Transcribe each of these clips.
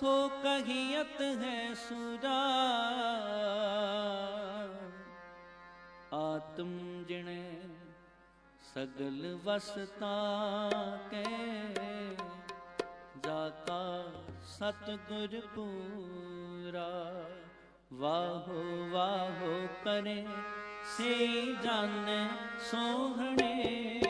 सो कहियत है सुजा आत्म जिणे सगल वसता के जाता सतगुर पूरा वाहो वाहो करे ਸੇ ਜਨ ਸੋਹਣੇ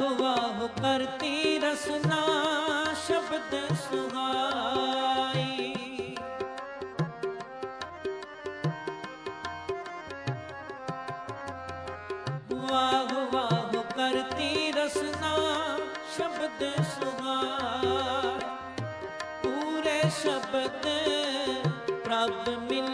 वाह वाह करती रसना शब्द सुहाई वाह वाह करती रसना शब्द सुहाई पूरे शब्द प्रभ मिल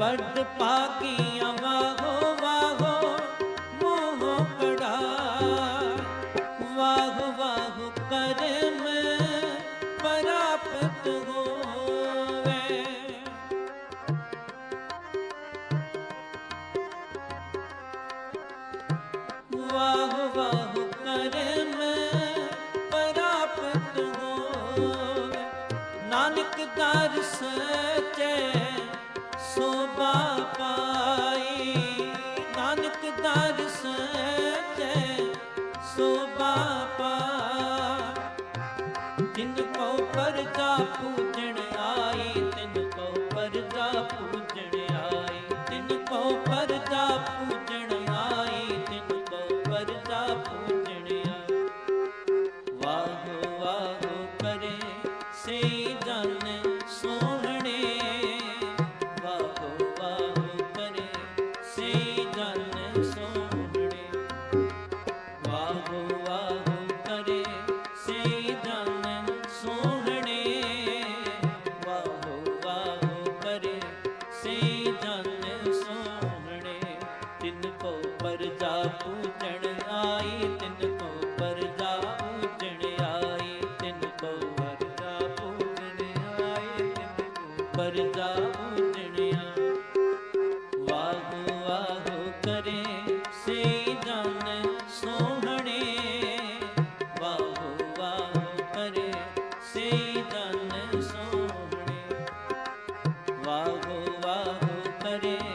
ਬਰਦ ਪਾਕੀ ਅਮਾ ਹੋ ਵਾਹੋ ਮੋਹ ਪੜਾ ਵਾਹ ਵਾਹ ਕਰ ਮੈਂ ਪ੍ਰਾਪਤ ਹੋ ਜਾਪੂ ਵਾਹੋ ਵਾਹੋ ਕਰੇ।